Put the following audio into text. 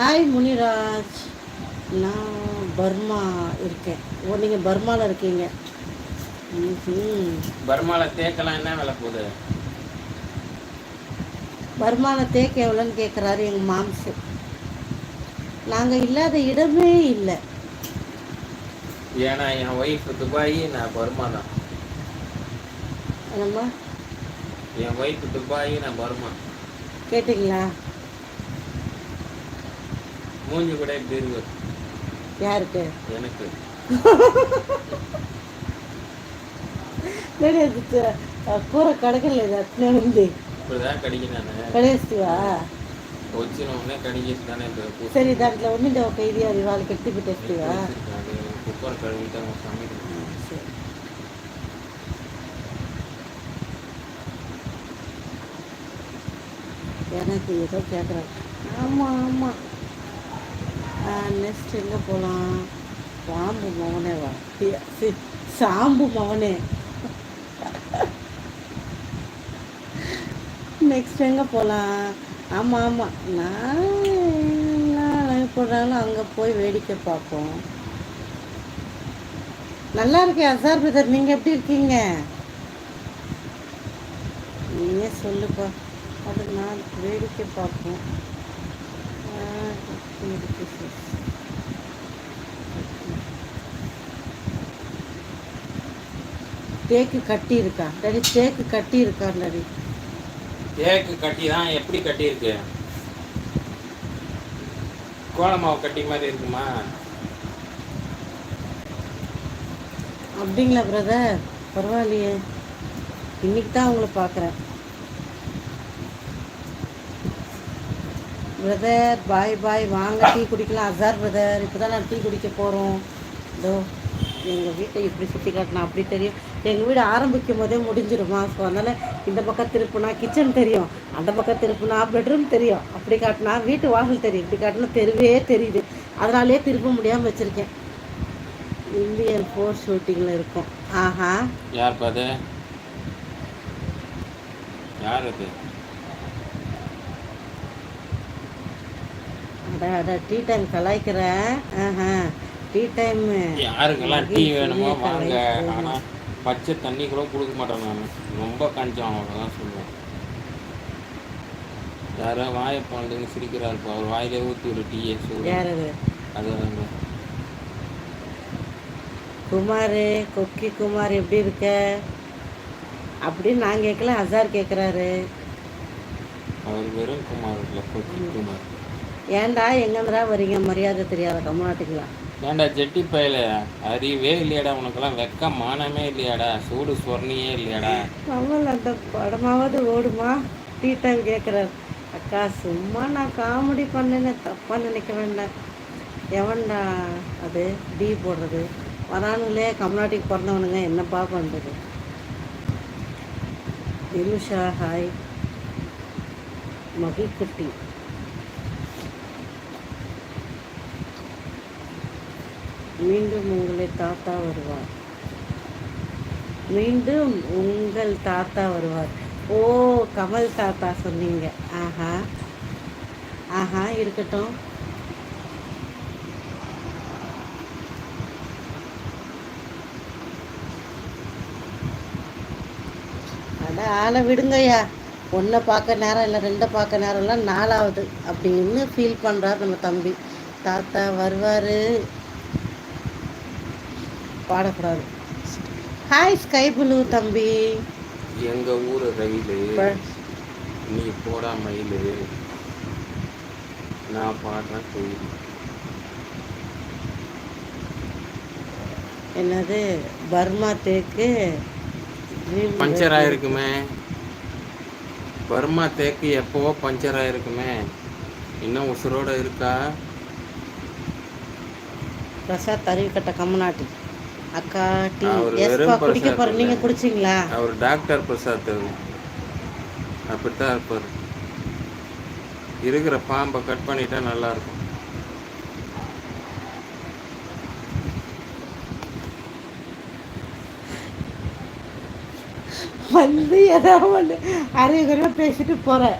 Hi Muniraj நான் Burma இருக்கேன். ஓ நீங்கள் பர்மாவில் இருக்கீங்க. பர்மால தேக்கெல்லாம் என்ன விலை போகுது? பர்மாவில் தேக்க எவ்வளோன்னு கேட்குறாரு எங்கள் மாம்சு. நாங்கள் இல்லாத இடமே இல்லை. ஏன்னா என் ஒய்ஃப் துபாய் நான் பர்மா தான். என்னம்மா? என் ஒய்ஃப் துபாய் நான் பர்மா. கேட்டிங்களா? மூஞ்சி கூட இப்படி இருக்கு யாருக்கு எனக்கு சரி அது த- அஹ் கூரை கடைக்கல இது அத்தனை வந்து இப்படிதான் கடிக்க நான் கடைசிவா వచ్చినోనే కడిగేస్తానే சரி దాంట్లో ఉండి ఒక ఇది అది వాళ్ళకి ఎత్తి పెట్టేస్తివా కుక్కర్ కడుగుతాం సమయం சரி எனக்கு ஏதோ கேட்குறாங்க ஆமாம் ஆமாம் நெக்ஸ்ட் எங்கே போகலாம் பாம்பு மவனே வா. சி, சாம்பு மவனே. நெக்ஸ்ட் எங்கே போகலாம் ஆமாம் ஆமாம் நான் என்ன போடுறாலும் அங்கே போய் வேடிக்கை பார்ப்போம். நல்லா இருக்கேன் அசார் பிரதர். நீங்கள் எப்படி இருக்கீங்க? நீயே சொல்லுப்பா. அது நான் வேடிக்கை பார்ப்போம். தேக்கு கட்டி இருக்கா டாடி தேக்கு கட்டி இருக்கா டாடி தேக்கு கட்டி தான் எப்படி கட்டி இருக்கு கோலமாவு கட்டி மாதிரி இருக்குமா? அப்படிங்களா பிரதர் பரவாயில்லையே. இன்னைக்கு தான் உங்களை பார்க்குறேன். பிரதர் பாய் பாய் வாங்க டீ குடிக்கலாம். அசார் பிரதர் இப்போ தான் நான் டீ குடிக்க போகிறோம் இதோ. எங்கள் வீட்டை இப்படி சுற்றி காட்டினா அப்படி தெரியும். எங்கள் வீடு ஆரம்பிக்கும் போதே முடிஞ்சிருமா? ஸோ அதனால் இந்த பக்கம் திருப்புனா கிச்சன் தெரியும். அந்த பக்கம் திருப்புனா பெட்ரூம் தெரியும். அப்படி காட்டினா வீட்டு வாசல் தெரியும். இப்படி காட்டினா தெருவே தெரியுது. அதனாலே திருப்ப முடியாமல் வச்சுருக்கேன். இந்தியன் ஃபோர் ஷூட்டிங்கில் இருக்கும். ஆஹா. யார் பாது யார் அது? டீ டைம் கலாய்க்கிறேன் ஆஹா. டீ டைம் யாருக்கெல்லாம் டீ வேணுமோ வாங்க. ஆனா பச்சை தண்ணி கூட கொடுக்க மாட்டேன் நான். ரொம்ப கஞ்சம் அவ்வளோதான் சொல்லுவேன். யாரோ வாயை பாண்டுன்னு சிரிக்கிறாருப்பா அவர் வாயிலே ஊற்றி ஒரு டீயை சொல்லுவேன் யார் அது? குமார் கொக்கி குமார் எப்படி இருக்க? அப்படின்னு நான் கேட்கல அசார் கேட்குறாரு அவர் வெறும் குமார் இல்லை கொக்கி குமார். ஏன்டா எங்கேருந்துடா வரீங்க? மரியாதை தெரியாத தமிழ்நாட்டுங்களா ஏன்டா ஜெட்டி பயில? அறிவே இல்லையாடா உனக்கெல்லாம் வெக்க மானமே இல்லையாடா? சூடு சொர்ணியே இல்லையாடா? கமல் அந்த படமாவது ஓடுமா? டீ டைம் கேட்குறாரு. அக்கா சும்மா நான் காமெடி பண்ணேன்னு தப்பாக நினைக்க வேண்டாம் எவன்டா அது? டீ போடுறது. வரானுங்களே கம்நாட்டுக்கு பிறந்தவனுங்க என்னப்பா பண்ணுறது தினுஷா ஹாய். மகிக்குட்டி மீண்டும் உங்களை தாத்தா வருவார். மீண்டும் உங்கள் தாத்தா வருவார். ஓ கமல் தாத்தா சொன்னீங்க. ஆஹா. ஆஹா இருக்கட்டும். அட ஆளை விடுங்கய்யா. ஒன்றை பார்க்க நேரம் இல்லை ரெண்டை பார்க்க நேரம்லாம் நாலாவது அப்படின்னு ஃபீல் பண்ணுறார் நம்ம தம்பி. தாத்தா வருவார். பாடக்கூடாது. ஹாய் ஸ்கை ப்ளூ தம்பி. எங்க ஊர் ரயிலு. நீ போடா மயிலு. நான் பாடுறேன் கோயில் என்னது? பர்மா தேக்கு. பஞ்சர் ஆயிருக்குமே. பர்மா தேக்கு எப்போவோ பஞ்சர் ஆயிருக்குமே. இன்னும் உசுரோட இருக்கா? பிரசாத் அருவிக்கட்ட கம்மநாட்டி அக்கா டீ எஸ்பா குடிக்க போற நீங்க. குடிச்சிங்களா? அவர் டாக்டர் பிரசாத். அப்படித்தான் இருப்பார். இருக்கிற பாம்பை கட் பண்ணிட்டா நல்லா இருக்கும் வந்து ஏதாவது ஒன்று குறையாக பேசிட்டு போகிறேன்